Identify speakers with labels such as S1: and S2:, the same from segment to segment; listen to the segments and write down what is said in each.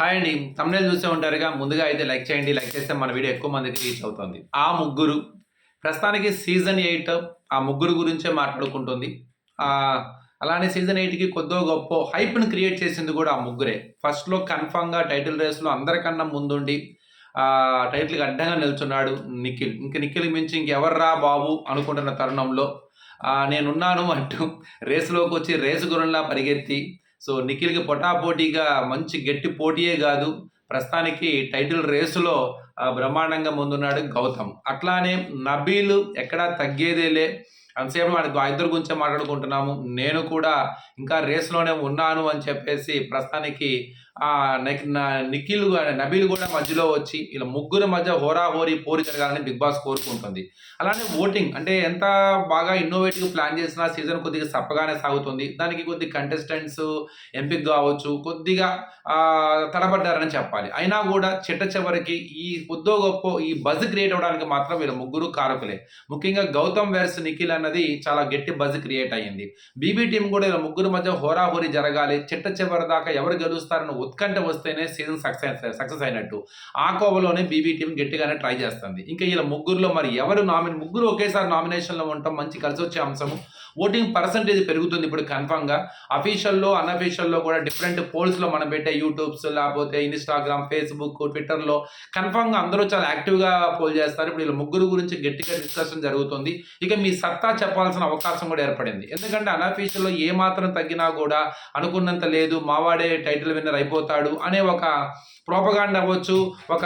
S1: hi అండి తమిళ చూసే ఉంటారుగా ముందుగా అయితే లైక్ చేయండి లైక్ చేస్తే మన వీడియో ఎక్కువ మందికి రీచ్ అవుతుంది ఆ ముగ్గురు ప్రస్తుతానికి సీజన్ ఎయిట్ ఆ ముగ్గురు గురించే మాట్లాడుకుంటుంది అలానే సీజన్ ఎయిట్కి కొద్దో గొప్ప హైప్ను క్రియేట్ చేసింది కూడా ఆ ముగ్గురే ఫస్ట్లో కన్ఫామ్గా టైటిల్ రేస్లో అందరికన్నా ముందుండి టైటిల్కి అడ్డంగా నిల్చున్నాడు నిఖిల్ ఇంక నిఖిల్ మించి ఇంకెవర్రా బాబు అనుకుంటున్న తరుణంలో నేనున్నాను అంటూ రేసులోకి వచ్చి రేసు గురంలా పరిగెత్తి సో నిఖిల్కి పోటీగా మంచి గట్టి పోటీయే కాదు ప్రస్తుతానికి టైటిల్ రేసులో బ్రహ్మాండంగా ముందున్నాడు గౌతమ్ అట్లానే నబీలు ఎక్కడా తగ్గేదేలే అంతసేపు మనకు ఆ ఇద్దరు గురించే మాట్లాడుకుంటున్నాము నేను కూడా ఇంకా రేస్లోనే ఉన్నాను అని చెప్పేసి ప్రస్తుతానికి నిఖిల్ నబీల్ కూడా మధ్యలో వచ్చి ఇలా ముగ్గురు మధ్య హోరా హోరాహోరీ పోరి జరగాలని బిగ్ బాస్ కోరుకుంటుంది అలానే ఓటింగ్ అంటే ఎంత బాగా ఇన్నోవేటివ్ ప్లాన్ చేసినా సీజన్ కొద్దిగా సప్పగానే సాగుతుంది దానికి కొద్ది కంటెస్టెంట్స్ ఎంపిక్ కావచ్చు కొద్దిగా తడబడ్డారని చెప్పాలి అయినా కూడా చిట్ట చివరికి ఈ పొద్దో గొప్ప ఈ బజ్ క్రియేట్ అవడానికి మాత్రం వీళ్ళ ముగ్గురు కారకులే ముఖ్యంగా గౌతమ్ వెర్స్ నిఖిల్ అన్నది చాలా గట్టి బజ్ క్రియేట్ అయ్యింది బీబీ టీం కూడా ఇలా ముగ్గురు మధ్య హోరీ జరగాలి చిట్ట చివరి దాకా ఎవరు గెలుస్తారని ఉత్కంఠ వస్తేనే సీజన్ సక్సెస్ సక్సెస్ అయినట్టు ఆ కోవలోనే బీబీ టీం గట్టిగానే ట్రై చేస్తుంది ఇంకా ఇలా ముగ్గురులో మరి ఎవరు నామిని ముగ్గురు ఒకేసారి నామినేషన్లో ఉండటం మంచి కలిసి వచ్చే అంశము ఓటింగ్ పర్సంటేజ్ పెరుగుతుంది ఇప్పుడు కన్ఫామ్గా అఫీషియల్లో అన్అఫీషియల్లో కూడా డిఫరెంట్ పోల్స్లో మనం పెట్టే యూట్యూబ్స్ లేకపోతే ఇన్స్టాగ్రామ్ ఫేస్బుక్ ట్విట్టర్లో కన్ఫామ్గా అందరూ చాలా యాక్టివ్గా పోల్ చేస్తారు ఇప్పుడు వీళ్ళ ముగ్గురు గురించి గట్టిగా డిస్కషన్ జరుగుతుంది ఇక మీ సత్తా చెప్పాల్సిన అవకాశం కూడా ఏర్పడింది ఎందుకంటే అన్అఫీషియల్లో ఏ మాత్రం తగ్గినా కూడా అనుకున్నంత లేదు మావాడే టైటిల్ విన్నర్ అయిపోతుంది అయిపోతాడు అనే ఒక ప్రోపగాండ్ అవ్వచ్చు ఒక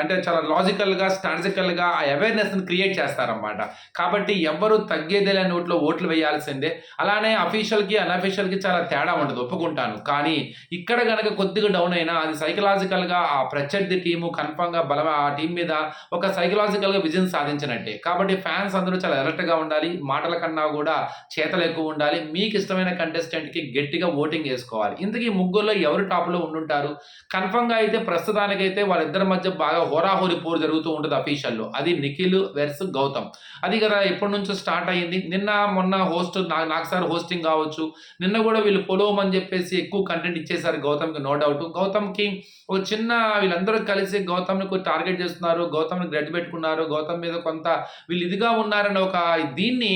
S1: అంటే చాలా లాజికల్గా స్ట్రాటజికల్గా ఆ అవేర్నెస్ని క్రియేట్ చేస్తారనమాట కాబట్టి ఎవ్వరు తగ్గేదేలే నోట్లో ఓట్లు వేయాల్సిందే అలానే అఫీషియల్కి అన్అఫీషియల్కి చాలా తేడా ఉండదు ఒప్పుకుంటాను కానీ ఇక్కడ కనుక కొద్దిగా డౌన్ అయినా అది సైకలాజికల్గా ఆ ప్రత్యర్థి టీము కన్ఫామ్గా బలం ఆ టీం మీద ఒక సైకలాజికల్గా విజయం సాధించినట్టే కాబట్టి ఫ్యాన్స్ అందరూ చాలా అలర్ట్గా ఉండాలి మాటల కన్నా కూడా చేతలు ఎక్కువ ఉండాలి మీకు ఇష్టమైన కంటెస్టెంట్కి గట్టిగా ఓటింగ్ వేసుకోవాలి ఇంతకీ ముగ్గురులో ఎవరు టాప్లో ఉండుంటారు కన్ఫామ్గా మొత్తంగా అయితే ప్రస్తుతానికైతే వాళ్ళిద్దరి మధ్య బాగా హోరాహోరి పోరు జరుగుతూ ఉంటుంది అఫీషియల్లో అది నిఖిల్ వెర్స్ గౌతమ్ అది కదా ఎప్పటి నుంచో స్టార్ట్ అయ్యింది నిన్న మొన్న హోస్ట్ నాకు సార్ హోస్టింగ్ కావచ్చు నిన్న కూడా వీళ్ళు పొలవమని చెప్పేసి ఎక్కువ కంటెంట్ ఇచ్చేసారు గౌతమ్కి నో డౌట్ గౌతమ్కి ఒక చిన్న వీళ్ళందరూ కలిసి గౌతమ్ని టార్గెట్ చేస్తున్నారు గౌతమ్ని గ్రెడ్ పెట్టుకున్నారు గౌతమ్ మీద కొంత వీళ్ళు ఇదిగా ఉన్నారని ఒక దీన్ని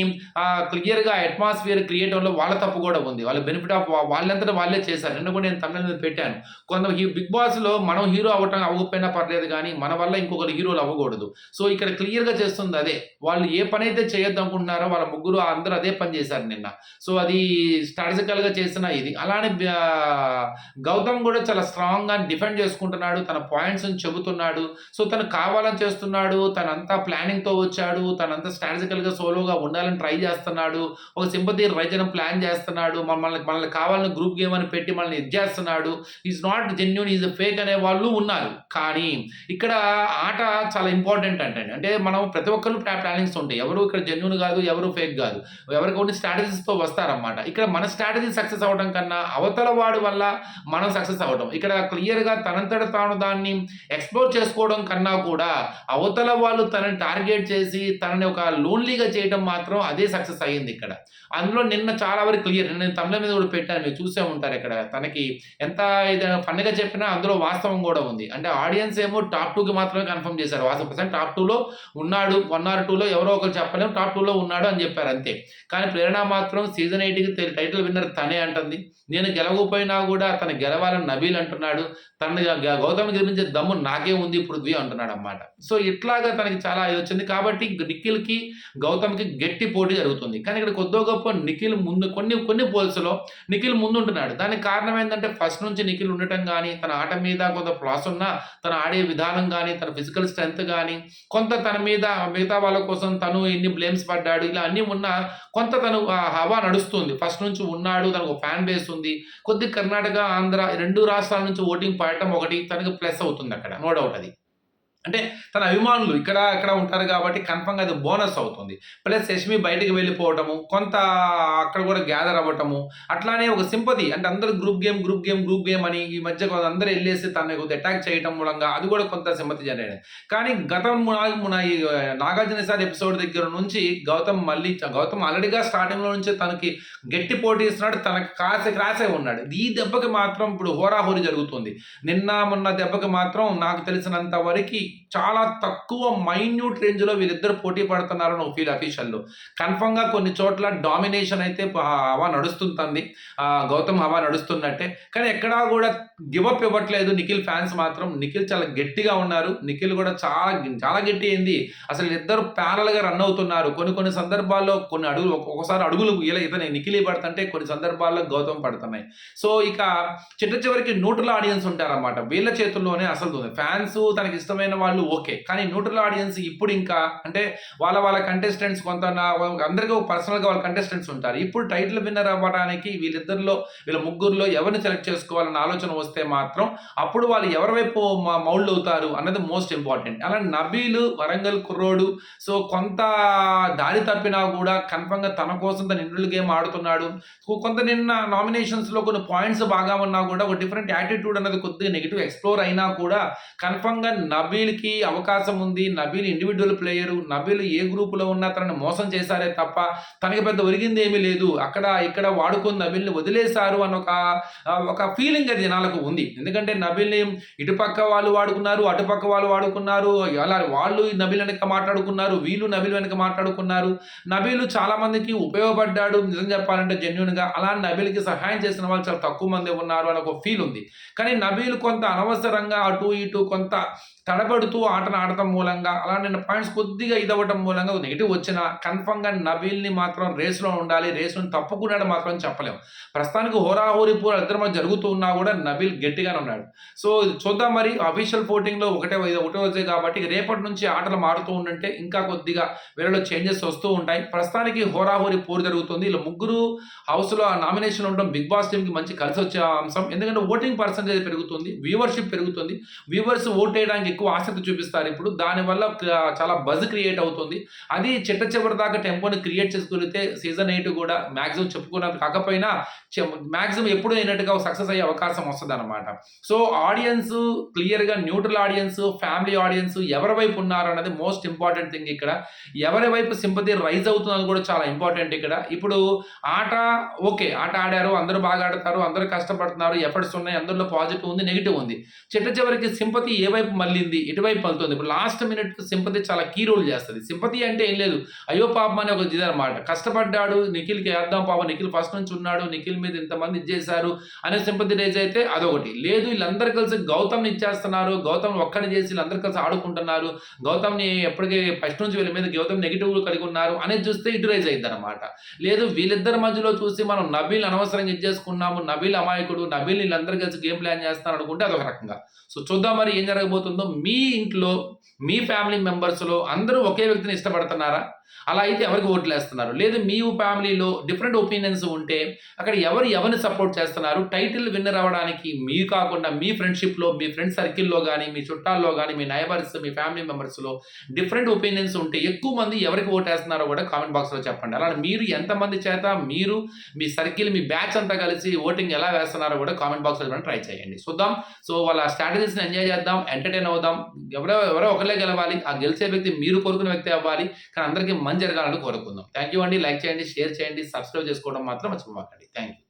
S1: క్లియర్గా అట్మాస్ఫియర్ క్రియేట్ అవ్వడంలో వాళ్ళ తప్పు కూడా ఉంది వాళ్ళ బెనిఫిట్ ఆఫ్ వాళ్ళంతా వాళ్ళే చేశారు నిన్న కూడా నేను తమిళ మీద పెట్టాను కొంత ఈ బిగ్ బాస్ క్లాస్లో మనం హీరో అవ్వటం అవ్వకపోయినా పర్లేదు కానీ మన వల్ల ఇంకొకరు హీరోలు అవ్వకూడదు సో ఇక్కడ క్లియర్గా చేస్తుంది అదే వాళ్ళు ఏ పని అయితే చేయొద్దు అనుకుంటున్నారో వాళ్ళ ముగ్గురు అందరూ అదే పని చేశారు నిన్న సో అది స్ట్రాటజికల్గా చేసిన ఇది అలానే గౌతమ్ కూడా చాలా స్ట్రాంగ్గా డిఫెండ్ చేసుకుంటున్నాడు తన పాయింట్స్ చెబుతున్నాడు సో తను కావాలని చేస్తున్నాడు తనంతా ప్లానింగ్తో వచ్చాడు తనంతా స్ట్రాటజికల్గా సోలోగా ఉండాలని ట్రై చేస్తున్నాడు ఒక సింపతి రైజనం ప్లాన్ చేస్తున్నాడు మమ్మల్ని మనల్ని కావాలని గ్రూప్ గేమ్ అని పెట్టి మనల్ని ఇది చేస్తున్నాడు is not genuine is fake Vivek అనే వాళ్ళు ఉన్నారు కానీ ఇక్కడ ఆట చాలా ఇంపార్టెంట్ అంటే అంటే మనం ప్రతి ఒక్కరు ప్లానింగ్స్ ఉంటాయి ఎవరు ఇక్కడ జెన్యున్ కాదు ఎవరు ఫేక్ కాదు ఎవరికి కొన్ని స్ట్రాటజీస్తో వస్తారనమాట ఇక్కడ మన స్ట్రాటజీ సక్సెస్ అవ్వడం కన్నా అవతల వాడి వల్ల మనం సక్సెస్ అవ్వడం ఇక్కడ క్లియర్గా తనంతట తాను దాన్ని ఎక్స్ప్లోర్ చేసుకోవడం కన్నా కూడా అవతల వాళ్ళు తనని టార్గెట్ చేసి తనని ఒక లోన్లీగా చేయడం మాత్రం అదే సక్సెస్ అయ్యింది ఇక్కడ అందులో నిన్న చాలా వరకు క్లియర్ నేను తమిళ మీద కూడా పెట్టాను మీరు చూసే ఉంటారు ఇక్కడ తనకి ఎంత ఏదైనా ఫన్గా చెప్పినా అందులో వాస్తవం కూడా ఉంది అంటే ఆడియన్స్ ఏమో టాప్ టూకి మాత్రమే కన్ఫర్మ్ చేశారు వాస్తవ పర్సెంట్ టాప్ టూలో ఉన్నాడు వన్ ఆర్ టూలో ఎవరో ఒకరు చెప్పలేము టాప్ టూలో ఉన్నాడు అని చెప్పారు అంతే కానీ ప్రేరణ మాత్రం సీజన్ ఎయిట్కి టైటిల్ విన్నర్ తనే అంటుంది నేను గెలవకపోయినా కూడా తను గెలవాలని నబీల్ అంటున్నాడు తన గౌతమ్ గెలిపించే దమ్ము నాకే ఉంది పృథ్వీ అంటున్నాడు అన్నమాట సో ఇట్లాగా తనకి చాలా ఇది వచ్చింది కాబట్టి నిఖిల్కి గౌతమ్కి గట్టి పోటీ జరుగుతుంది కానీ ఇక్కడ కొద్దో గొప్ప నిఖిల్ ముందు కొన్ని కొన్ని పోల్స్లో నిఖిల్ ముందుంటున్నాడు దానికి కారణం ఏంటంటే ఫస్ట్ నుంచి నిఖిల్ ఉండటం కానీ తన ఆట మీద కొంత ప్లాస్ ఉన్నా తను ఆడే విధానం కానీ తన ఫిజికల్ స్ట్రెంగ్త్ కానీ కొంత తన మీద మిగతా వాళ్ళ కోసం తను ఎన్ని బ్లేమ్స్ పడ్డాడు ఇలా అన్నీ ఉన్నా కొంత తను హవా నడుస్తుంది ఫస్ట్ నుంచి ఉన్నాడు తనకు ఫ్యాన్ బేస్ ఉంది కొద్ది కర్ణాటక ఆంధ్ర రెండు రాష్ట్రాల నుంచి ఓటింగ్ పడటం ఒకటి తనకు ప్లస్ అవుతుంది అక్కడ నో డౌట్ అది అంటే తన అభిమానులు ఇక్కడ అక్కడ ఉంటారు కాబట్టి కన్ఫర్మ్గా అది బోనస్ అవుతుంది ప్లస్ యష్మి బయటకు వెళ్ళిపోవటము కొంత అక్కడ కూడా గ్యాదర్ అవ్వటము అట్లానే ఒక సింపతి అంటే అందరు group game group game group game అని ఈ మధ్య అందరూ వెళ్ళేసి తన అటాక్ చేయటం మూలంగా అది కూడా కొంత సింపతి జనరేట్ కానీ గతం నాగార్జున సార్ ఎపిసోడ్ దగ్గర నుంచి గౌతమ్ మళ్ళీ గౌతమ్ ఆల్రెడీగా స్టార్టింగ్లో నుంచి తనకి గట్టి పోటీ ఇస్తున్నాడు తనకు కాసే క్రాసే ఉన్నాడు ఈ దెబ్బకి మాత్రం ఇప్పుడు హోరాహోరీ జరుగుతుంది నిన్న మొన్న దెబ్బకి మాత్రం నాకు తెలిసినంత వరకు చాలా తక్కువ మైన్యూట్ రేంజ్లో వీళ్ళిద్దరు పోటీ పడుతున్నారు ఫీల్ అఫీషియల్లో కన్ఫర్మ్గా కొన్ని చోట్ల డామినేషన్ అయితే హవా నడుస్తుంది గౌతమ్ హవా నడుస్తున్నట్టే కానీ ఎక్కడా కూడా గివప్ ఇవ్వట్లేదు నిఖిల్ ఫ్యాన్స్ మాత్రం నిఖిల్ చాలా గట్టిగా ఉన్నారు నిఖిల్ కూడా చాలా చాలా గట్టి అయింది అసలు ఇద్దరు ప్యానల్గా రన్ అవుతున్నారు కొన్ని కొన్ని సందర్భాల్లో కొన్ని అడుగులు ఒక్కొక్కసారి అడుగులు ఇలా ఇతని నిఖిల్ పడుతుంటే కొన్ని సందర్భాల్లో గౌతమ్ పడుతున్నాయి సో ఇక చిట్ట చివరికి నూటల ఆడియన్స్ ఉంటారన్నమాట వీళ్ళ చేతుల్లోనే అసలు ఫ్యాన్స్ తనకి ఇష్టమైన వాళ్ళు ఓకే కానీ న్యూట్రల్ ఆడియన్స్ ఇప్పుడు ఇంకా అంటే వాళ్ళ వాళ్ళ కంటెస్టెంట్స్ కొంత అందరికీ పర్సనల్గా వాళ్ళ కంటెస్టెంట్స్ ఉంటారు ఇప్పుడు టైటిల్ విన్నర్ అవ్వడానికి వీళ్ళిద్దరిలో వీళ్ళ ముగ్గురులో ఎవరిని సెలెక్ట్ చేసుకోవాలన్న ఆలోచన వస్తే మాత్రం అప్పుడు వాళ్ళు ఎవరి వైపు మౌళ్ళు అవుతారు అన్నది మోస్ట్ ఇంపార్టెంట్ అలా నబీలు వరంగల్ కుర్రోడు సో కొంత దారి తప్పినా కూడా కన్ఫర్మ్గా తన కోసం తన ఇండ్రులు గేమ్ ఆడుతున్నాడు కొంత నిన్న నామినేషన్స్లో కొన్ని పాయింట్స్ బాగా ఉన్నా కూడా ఒక డిఫరెంట్ యాటిట్యూడ్ అనేది కొద్దిగా నెగిటివ్ ఎక్స్ప్లోర్ అయినా కూడా కన్ఫర్మ్గా నబీల్ నబీల్కి అవకాశం ఉంది నబీల్ ఇండివిజువల్ ప్లేయరు నబీలు ఏ గ్రూపులో ఉన్నా తనని మోసం చేశారే తప్ప తనకి పెద్ద ఒరిగింది ఏమీ లేదు అక్కడ ఇక్కడ వాడుకొని నబీల్ని వదిలేశారు అని ఒక ఒక ఫీలింగ్ అది జనాలకు ఉంది ఎందుకంటే నబీల్ని ఇటుపక్క వాళ్ళు వాడుకున్నారు అటుపక్క వాళ్ళు వాడుకున్నారు అలా వాళ్ళు నబీల్ వెనక మాట్లాడుకున్నారు వీళ్ళు నబీల్ వెనక మాట్లాడుకున్నారు నబీలు చాలామందికి ఉపయోగపడ్డాడు నిజం చెప్పాలంటే జెన్యున్గా అలా నబీలకి సహాయం చేసిన వాళ్ళు చాలా తక్కువ మంది ఉన్నారు అని ఒక ఫీల్ ఉంది కానీ నబీలు కొంత అనవసరంగా అటు ఇటు కొంత తడబడు పోరాడుతూ ఆటను ఆడటం మూలంగా అలా నేను పాయింట్స్ కొద్దిగా ఇదవ్వటం మూలంగా నెగిటివ్ వచ్చిన కన్ఫర్మ్గా నబీల్ని మాత్రం రేస్లో ఉండాలి రేసును తప్పుకున్నాడు మాత్రం చెప్పలేము ప్రస్తుతానికి హోరాహోరి పూర్ ఇద్దరు జరుగుతూ ఉన్నా కూడా నబీల్ గట్టిగానే ఉన్నాడు సో చూద్దాం మరి అఫీషియల్ పోటింగ్లో ఒకటే ఒకటే వచ్చే కాబట్టి రేపటి నుంచి ఆటలు మారుతూ ఉండంటే ఇంకా కొద్దిగా వేరేలో చేంజెస్ వస్తూ ఉంటాయి ప్రస్తుతానికి హోరాహోరి పూర్ జరుగుతుంది ఇలా ముగ్గురు హౌస్లో నామినేషన్ ఉండడం బిగ్ బాస్ టీమ్కి మంచి కలిసి వచ్చే అంశం ఎందుకంటే ఓటింగ్ పర్సంటేజ్ పెరుగుతుంది వ్యూవర్షిప్ పెరుగుతుంది వ్యూవర్స్ ఓట్ చేయడానికి ఎక్కువ ఆశ ఆసక్తి చూపిస్తారు ఇప్పుడు దానివల్ల చాలా బజ్ క్రియేట్ అవుతుంది అది చిట్ట చివరి దాకా టెంపోని క్రియేట్ చేసుకోగలిగితే సీజన్ ఎయిట్ కూడా మ్యాక్సిమం చెప్పుకున్న కాకపోయినా మ్యాక్సిమం ఎప్పుడు అయినట్టుగా సక్సెస్ అయ్యే అవకాశం వస్తుంది అనమాట సో ఆడియన్స్ క్లియర్గా న్యూట్రల్ ఆడియన్స్ ఫ్యామిలీ ఆడియన్స్ ఎవరి వైపు ఉన్నారు అన్నది మోస్ట్ ఇంపార్టెంట్ థింగ్ ఇక్కడ ఎవరి వైపు సింపతి రైజ్ అవుతున్నది కూడా చాలా ఇంపార్టెంట్ ఇక్కడ ఇప్పుడు ఆట ఓకే ఆట ఆడారు అందరూ బాగా ఆడతారు అందరూ కష్టపడుతున్నారు ఎఫర్ట్స్ ఉన్నాయి అందరిలో పాజిటివ్ ఉంది నెగిటివ్ ఉంది చిట్ట చివరికి సింపతి ఏ వైపు మళ్ళీ ఎటువైపు పలుతుంది ఇప్పుడు లాస్ట్ మినిట్ సింపతి చాలా కీ రోల్ చేస్తుంది సింపతి అంటే ఏం లేదు అయ్యో పాపం అనే ఒక ఇది అనమాట కష్టపడ్డాడు నిఖిల్కి వేద్దాం పాపం నిఖిల్ ఫస్ట్ నుంచి ఉన్నాడు నిఖిల్ మీద ఇంతమంది ఇచ్చేశారు అనే సింపతి రేజ్ అయితే అదొకటి లేదు వీళ్ళందరూ కలిసి గౌతమ్ని ఇచ్చేస్తున్నారు గౌతమ్ ఒక్కడి చేసి వీళ్ళందరూ కలిసి ఆడుకుంటున్నారు గౌతమ్ని ఎప్పటికీ ఫస్ట్ నుంచి వీళ్ళ మీద గౌతమ్ నెగిటివ్ కలిగి ఉన్నారు అనేది చూస్తే ఇటు రేజ్ అయింది అనమాట లేదు వీళ్ళిద్దరి మధ్యలో చూసి మనం నబీల్ అనవసరంగా ఇచ్చేసుకున్నాము నబీల్ అమాయకుడు నబీల్ వీళ్ళందరూ కలిసి గేమ్ ప్లాన్ చేస్తాను అనుకుంటే అదొక రకంగా సో చూద్దాం మరి ఏం జరగబోతుందో మీ ఇంట్లో మీ ఫ్యామిలీ మెంబర్స్లో అందరూ ఒకే వ్యక్తిని ఇష్టపడుతున్నారా అలా అయితే ఎవరికి ఓట్లు వేస్తున్నారు లేదు మీ ఫ్యామిలీలో డిఫరెంట్ ఒపీనియన్స్ ఉంటే అక్కడ ఎవరు ఎవరిని సపోర్ట్ చేస్తున్నారు టైటిల్ విన్నర్ అవ్వడానికి మీ కాకుండా మీ ఫ్రెండ్షిప్లో మీ ఫ్రెండ్ సర్కిల్లో కానీ మీ చుట్టాల్లో కానీ మీ నైబర్స్ మీ ఫ్యామిలీ మెంబర్స్లో డిఫరెంట్ ఒపీనియన్స్ ఉంటే ఎక్కువ మంది ఎవరికి ఓట్ వేస్తున్నారో కూడా కామెంట్ బాక్స్లో చెప్పండి అలా మీరు ఎంతమంది చేత మీరు మీ సర్కిల్ మీ బ్యాచ్ అంతా కలిసి ఓటింగ్ ఎలా వేస్తున్నారో కూడా కామెంట్ బాక్స్లో ట్రై చేయండి చూద్దాం సో వాళ్ళ స్ట్రాటజీ ఆడియన్స్ని ఎంజాయ్ చేద్దాం ఎంటర్టైన్ అవుదాం ఎవరో ఎవరో ఒకరే గెలవాలి ఆ గెలిచే వ్యక్తి మీరు కోరుకున్న వ్యక్తి అవ్వాలి కానీ అందరికీ మంచి జరగాలని కోరుకుందాం థ్యాంక్ యూ అండి లైక్ చేయండి షేర్ చేయండి సబ్స్క్రైబ్ చేసుకోవడం మాత్రం మర్చిపోకండి థ్యాంక్ యూ